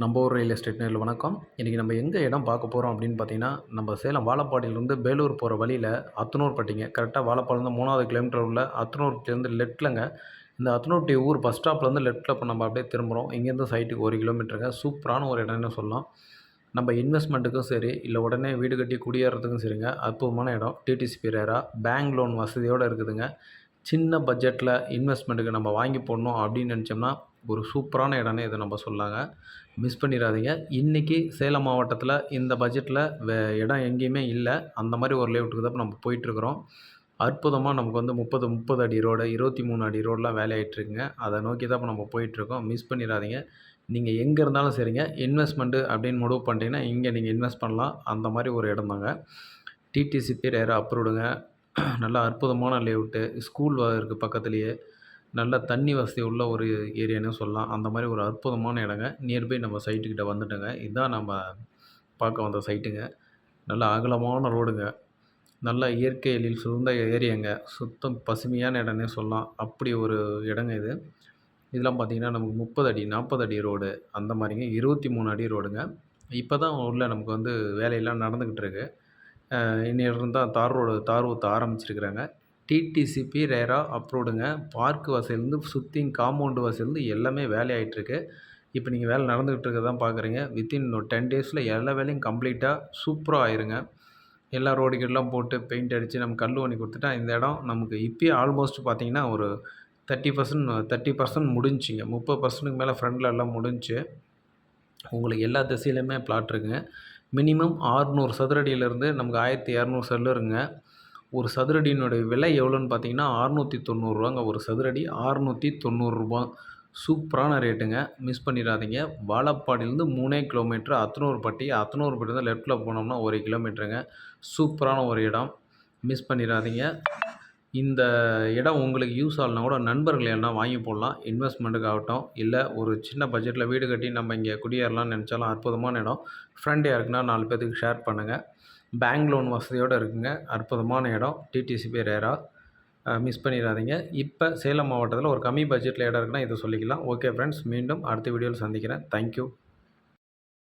நம்ம ஊர் real estate நேரில் வணக்கம். இன்றைக்கி நம்ம எங்கே இடம் பார்க்க போகிறோம் அப்படின்னு பார்த்தீங்கன்னா நம்ம சேலம் வாழப்பாடியிலேருந்து பேலூர் போகிற வழியில் அத்தனூர்பட்டிங்க கரெக்டாக வாழப்பாடிலேருந்து மூணாவது கிலோமீட்டர் உள்ள அத்தனூர்லேருந்து லெஃப்ட்லங்க இந்த அத்தனூர்ட்டி ஊர் பஸ் ஸ்டாப்லேருந்து லெட்டில் இப்போ நம்ம அப்படியே திரும்புகிறோம் இங்கேருந்து சைட்டுக்கு ஒரு கிலோமீட்டருங்க சூப்பரான ஒரு இடம்னு சொல்லலாம். நம்ம இன்வெஸ்ட்மெண்ட்டுக்கும் சரி இல்லை உடனே வீடு கட்டி குடியேறதுக்கும் சரிங்க. அற்புதமான இடம். டிடிசிபி ரேரா பேங்க் லோன் வசதியோடு இருக்குதுங்க. சின்ன பட்ஜெட்டில் இன்வெஸ்ட்மெண்ட்டுக்கு நம்ம வாங்கி போடணும் அப்படின்னு நினச்சோம்னா ஒரு சூப்பரான இடம்னு இதை நம்ம சொல்லாங்க. மிஸ் பண்ணிடாதீங்க. இன்றைக்கி சேலம் மாவட்டத்தில் இந்த பட்ஜெட்டில் வே இடம் எங்கேயுமே இல்லை. அந்த மாதிரி ஒரு லேவுட்டுக்கு தான் நம்ம போயிட்டுருக்குறோம். அற்புதமாக நமக்கு வந்து முப்பது முப்பது அடி ரோடு இருபத்தி மூணு அடி ரோடெலாம் வேலை அதை நோக்கி தான் இப்போ நம்ம போயிட்டுருக்கோம். மிஸ் பண்ணிடாதீங்க. நீங்கள் எங்கே இருந்தாலும் சரிங்க. இன்வெஸ்ட்மெண்ட்டு அப்படின்னு முடிவு பண்ணிட்டீங்கன்னா இங்கே நீங்கள் இன்வெஸ்ட் பண்ணலாம். அந்த மாதிரி ஒரு இடம் தாங்க. டிடிசி பேர் யாரும் அப்ரூவ்டுங்க. நல்லா அற்புதமான லேஅவுட்டு ஸ்கூல் இருக்குது பக்கத்துலேயே. நல்ல தண்ணி வசதி உள்ள ஒரு ஏரியானே சொல்லலாம். அந்த மாதிரி ஒரு அற்புதமான இடங்க. நியர்பை நம்ம சைட்டுக்கிட்ட வந்துட்டோங்க. இதுதான் நம்ம பார்க்க வந்த சைட்டுங்க நல்ல அகலமான ரோடுங்க. நல்ல இயற்கை எழில் சூழ்ந்த ஏரியாங்க. சுத்தம் பசுமையான இடம்னே சொல்லலாம். அப்படி ஒரு இடங்க இது. இதெல்லாம் பார்த்திங்கன்னா நமக்கு முப்பது அடி நாற்பது அடி ரோடு. அந்த மாதிரிங்க. இருபத்தி மூணு அடி ரோடுங்க. இப்போ தான் உள்ளே நமக்கு வந்து வேலையெல்லாம் நடந்துக்கிட்டு இருக்கு. இன்னும் தான் தார் ரோடு தார் ஊற்ற ஆரம்பிச்சிருக்கிறாங்க. டிடிசிபி ரேரா அப்ரூவ்டுங்க. பார்க் வசதிலேருந்து சுற்றி காம்பவுண்டு வசதிலேருந்து எல்லாமே வேலை ஆகிட்டுருக்கு இப்போ நீங்கள் வேலை நடந்துக்கிட்டு இருக்கதான் பார்க்குறீங்க வித்தின் ஒரு டென் டேஸில் எல்லா வேலையும் கம்ப்ளீட்டாக சூப்பராக ஆயிருங்க. எல்லா ரோடுகள்லாம் போட்டு பெயிண்ட் அடித்து நம்ம கல் பண்ணி கொடுத்துட்டா இந்த இடம் நமக்கு இப்போயே ஆல்மோஸ்ட் பார்த்திங்கன்னா ஒரு தேர்ட்டி பர்சன்ட் தேர்ட்டி பர்சன்ட் முடிஞ்சிங்க முப்பது பர்சன்ட்டுக்கு மேலே ஃப்ரண்டில் எல்லாம் முடிஞ்சு உங்களுக்கு எல்லா திசையிலுமே பிளாட் இருக்குங்க. மினிமம் ஆறுநூறு சதுரடியிலேருந்து நமக்கு ஆயிரத்தி இரநூறு செல்லுருங்க ஒரு சதுரடியினுடைய விலை எவ்வளோன்னு பார்த்தீங்கன்னா அறுநூற்றி தொண்ணூறுரூவாங்க ஒரு சதுரடி அறுநூற்றி தொண்ணூறுரூபா சூப்பரான ரேட்டுங்க. மிஸ் பண்ணிடாதீங்க. வாழப்பாடியிலேருந்து மூணே கிலோமீட்ரு அத்தனூர்பட்டி. அத்தனூர்பட்டிலேருந்து லெஃப்ட்டில் போனோம்னா ஒரு கிலோமீட்டருங்க. சூப்பரான ஒரு இடம். மிஸ் பண்ணிடாதீங்க. இந்த இடம் உங்களுக்கு யூஸ் ஆகலனா கூட நண்பர்கள் என்ன வாங்கி போடலாம். இன்வெஸ்ட்மெண்ட்டுக்கு ஆகட்டும். இல்லை ஒரு சின்ன பட்ஜெட்டில் வீடு கட்டி நம்ம இங்கே குடியேறலாம்னு நினச்சாலும் அற்புதமான இடம். ஃப்ரெண்ட் யாருக்குன்னா நாலு பேர்த்துக்கு ஷேர் பண்ணுங்கள் பேங்க் லோன் வசதியோடு இருக்குங்க. அற்புதமான இடம். டிடிசிபி ஏரா மிஸ் பண்ணிடாதீங்க. இப்போ சேலம் மாவட்டத்தில் ஒரு கம்மி பட்ஜெட்டில் இடம் இருக்குன்னா இதை சொல்லிக்கலாம். ஓகே ஃப்ரெண்ட்ஸ் மீண்டும் அடுத்த வீடியோவில் சந்திக்கிறேன். தேங்க்யூ